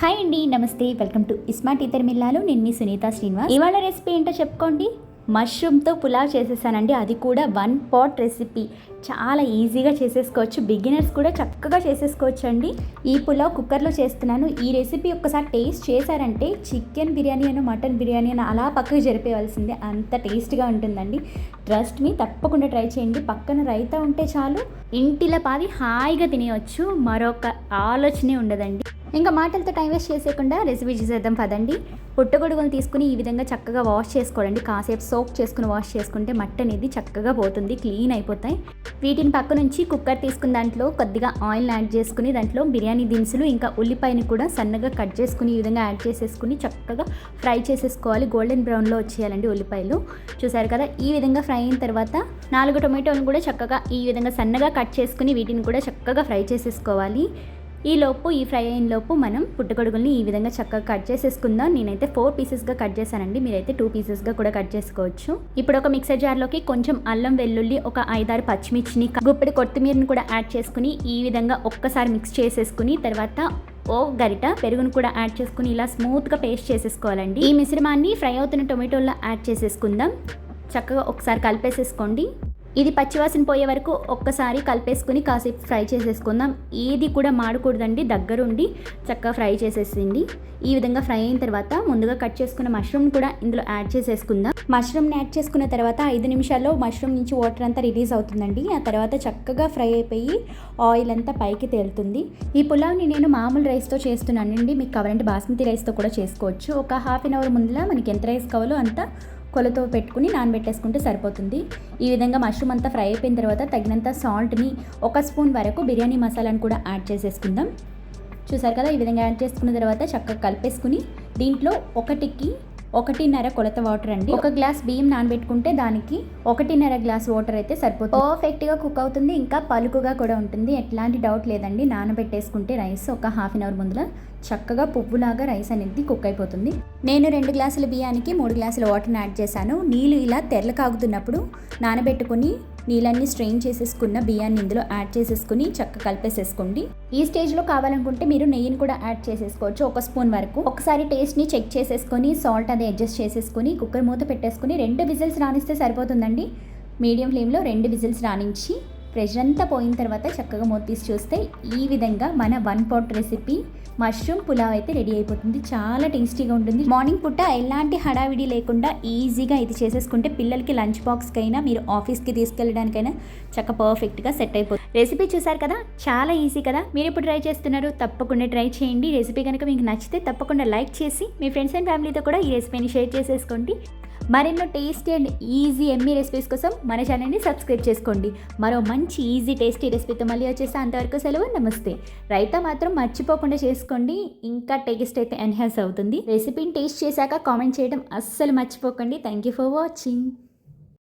Hi అండి నమస్తే. Welcome to ఇస్మా టీతర్ మిల్లాలు. నేను మీ సునీత శ్రీనివాస్. ఇవాళ రెసిపీ ఏంటో చెప్పుకోండి. మష్రూమ్తో పులావ్ చేసేసానండి. అది కూడా వన్ పాట్ రెసిపీ. చాలా ఈజీగా చేసేసుకోవచ్చు. బిగినర్స్ కూడా చక్కగా చేసేసుకోవచ్చు అండి ఈ పులావ్ కుక్కర్లో చేస్తున్నాను. ఈ రెసిపీ ఒక్కసారి టేస్ట్ చేశారంటే చికెన్ బిర్యానీ అని మటన్ బిర్యానీ అని అలా పక్కకు జరిపేయాల్సిందే అంత టేస్ట్గా ఉంటుందండి. ట్రస్ట్ మీ తప్పకుండా ట్రై చేయండి. పక్కన రైతా ఉంటే చాలు. ఇంటిలో పాది హాయిగా తినేయచ్చు. మరొక ఆలోచనే ఉండదండి. ఇంకా మాటలతో టైం వేస్ట్ చేసేయకుండా రెసిపీ చేసేద్దాం పదండి. పుట్టగొడుగులు తీసుకుని ఈ విధంగా చక్కగా వాష్ చేసుకోండి కాసేపు సోప్ చేసుకుని వాష్ చేసుకుంటే మట్టి అనేది చక్కగా పోతుంది క్లీన్ అయిపోతాయి. వీటిని పక్క నుంచి కుక్కర్ తీసుకున్న దాంట్లో కొద్దిగా ఆయిల్ యాడ్ చేసుకుని దాంట్లో బిర్యానీ దినుసులు ఇంకా ఉల్లిపాయని కూడా సన్నగా కట్ చేసుకుని ఈ విధంగా యాడ్ చేసేసుకుని చక్కగా ఫ్రై చేసేసుకోవాలి. గోల్డెన్ బ్రౌన్లో వచ్చేయాలండి ఉల్లిపాయలు. చూసారు కదా ఈ విధంగా ఫ్రై అయిన తర్వాత నాలుగు టొమాటోలను కూడా చక్కగా ఈ విధంగా సన్నగా కట్ చేసుకుని వీటిని కూడా చక్కగా ఫ్రై చేసేసుకోవాలి. ఈ లోపు ఈ ఫ్రై అయిన లోపు మనం పుట్టగొడుగుల్ని ఈ విధంగా చక్కగా కట్ చేసేసుకుందాం. నేనైతే ఫోర్ పీసెస్గా కట్ చేశానండి. మీరైతే టూ పీసెస్గా కూడా కట్ చేసుకోవచ్చు. ఇప్పుడు ఒక మిక్సర్ జార్లోకి కొంచెం అల్లం వెల్లుల్లి ఒక ఐదారు పచ్చిమిర్చిని గుప్పెడి కొత్తిమీరని కూడా యాడ్ చేసుకుని ఈ విధంగా ఒక్కసారి మిక్స్ చేసేసుకుని తర్వాత ఓ గరిట పెరుగును కూడా యాడ్ చేసుకుని ఇలా స్మూత్గా పేస్ట్ చేసేసుకోవాలండి. ఈ మిశ్రమాన్ని ఫ్రై అవుతున్న టొమాటోల్లో యాడ్ చేసేసుకుందాం. చక్కగా ఒకసారి కలిపేసేసుకోండి. ఇది పచ్చివాసన పోయే వరకు ఒక్కసారి కలిపేసుకుని కాసేపు ఫ్రై చేసేసుకుందాం. ఏది కూడా మాడకూడదండి దగ్గరుండి చక్కగా ఫ్రై చేసేసింది. ఈ విధంగా ఫ్రై అయిన తర్వాత ముందుగా కట్ చేసుకున్న మష్రూమ్ కూడా ఇందులో యాడ్ చేసేసుకుందాం. మష్రూమ్ని యాడ్ చేసుకున్న తర్వాత ఐదు నిమిషాల్లో మష్రూమ్ నుంచి వాటర్ అంతా రిలీజ్ అవుతుందండి. ఆ తర్వాత చక్కగా ఫ్రై అయిపోయి ఆయిల్ అంతా పైకి తేలుతుంది. ఈ పులావ్ని నేను మామూలు రైస్తో చేస్తున్నానండి. మీకు కావాలంటే బాస్మతి రైస్తో కూడా చేసుకోవచ్చు. ఒక హాఫ్ అన్ అవర్ ముందులా మనకి ఎంత రైస్ కావాలో అంత కొలతో పెట్టుకుని నానబెట్టేసుకుంటే సరిపోతుంది. ఈ విధంగా మష్రూమ్ అంతా ఫ్రై అయిపోయిన తర్వాత తగినంత సాల్ట్ని ఒక స్పూన్ వరకు బిర్యానీ మసాలాను కూడా యాడ్ చేసేసుకుందాం. చూసారు కదా ఈ విధంగా యాడ్ చేసుకున్న తర్వాత చక్కగా కలిపేసుకుని దీంట్లో ఒకటికి ఒకటిన్నర కొలత వాటర్ అండి. ఒక గ్లాస్ బియ్యం నానబెట్టుకుంటే దానికి ఒకటిన్నర గ్లాస్ వాటర్ అయితే సరిపోతుంది. పర్ఫెక్ట్గా కుక్ అవుతుంది. ఇంకా పలుకుగా కూడా ఉంటుంది. ఎట్లాంటి డౌట్ లేదండి. నానబెట్టేసుకుంటే రైస్ ఒక హాఫ్ అన్ అవర్ ముందుల చక్కగా పువ్వులాగా రైస్ అనేది కుక్ అయిపోతుంది. నేను రెండు గ్లాసుల బియ్యానికి మూడు గ్లాసుల వాటర్ని యాడ్ చేశాను. నీళ్ళు ఇలా తెరలు కాగుతున్నప్పుడు నానబెట్టుకుని నీళ్ళన్నీ స్ట్రెయిన్ చేసేసుకున్న బియ్యాన్ని ఇందులో యాడ్ చేసేసుకుని చక్క కలిపేసేసుకోండి. ఈ స్టేజ్లో కావాలనుకుంటే మీరు నెయ్యిని కూడా యాడ్ చేసేసుకోవచ్చు. ఒక స్పూన్ వరకు. ఒకసారి టేస్ట్ని చెక్ చేసేసుకొని సాల్ట్ అది అడ్జస్ట్ చేసేసుకుని కుక్కర్ మూత పెట్టేసుకుని రెండు విజిల్స్ రానిస్తే సరిపోతుందండి. మీడియం ఫ్లేమ్లో రెండు విజిల్స్ రాణించి ప్రెషర్ అంతా పోయిన తర్వాత చక్కగా మూత తీసి చూస్తే ఈ విధంగా మన one pot recipe mushroom pulao అయితే రెడీ అయిపోతుంది. చాలా టేస్టీగా ఉంటుంది. మార్నింగ్ పూట ఎలాంటి హడావిడి లేకుండా ఈజీగా ఇది చేసేసుకుంటే పిల్లలకి లంచ్ బాక్స్కి అయినా మీరు ఆఫీస్కి తీసుకెళ్ళడానికైనా చక్క పర్ఫెక్ట్గా సెట్ అయిపోతుంది. రెసిపీ చూసారు కదా? చాలా ఈజీ కదా? మీరు ఇప్పుడు ట్రై చేస్తున్నారు? తప్పకుండా ట్రై చేయండి. రెసిపీ కనుక మీకు నచ్చితే తప్పకుండా లైక్ చేసి మీ ఫ్రెండ్స్ అండ్ ఫ్యామిలీతో కూడా ఈ రెసిపీని షేర్ చేసేసుకోండి. మరెన్నో tasty and easy yummy recipes కోసం మన ఛానల్ని సబ్స్క్రైబ్ చేసుకోండి. మరో మంచి ఈజీ టేస్టీ రెసిపీతో మళ్ళీ వచ్చేసి అంతవరకు సెలవు. నమస్తే. రైతా మాత్రం మర్చిపోకుండా చేసుకోండి. ఇంకా టేస్ట్ అయితే ఎన్హాన్స్ అవుతుంది. రెసిపీని టేస్ట్ చేశాక కామెంట్ చేయడం అస్సలు మర్చిపోకండి. Thank you for watching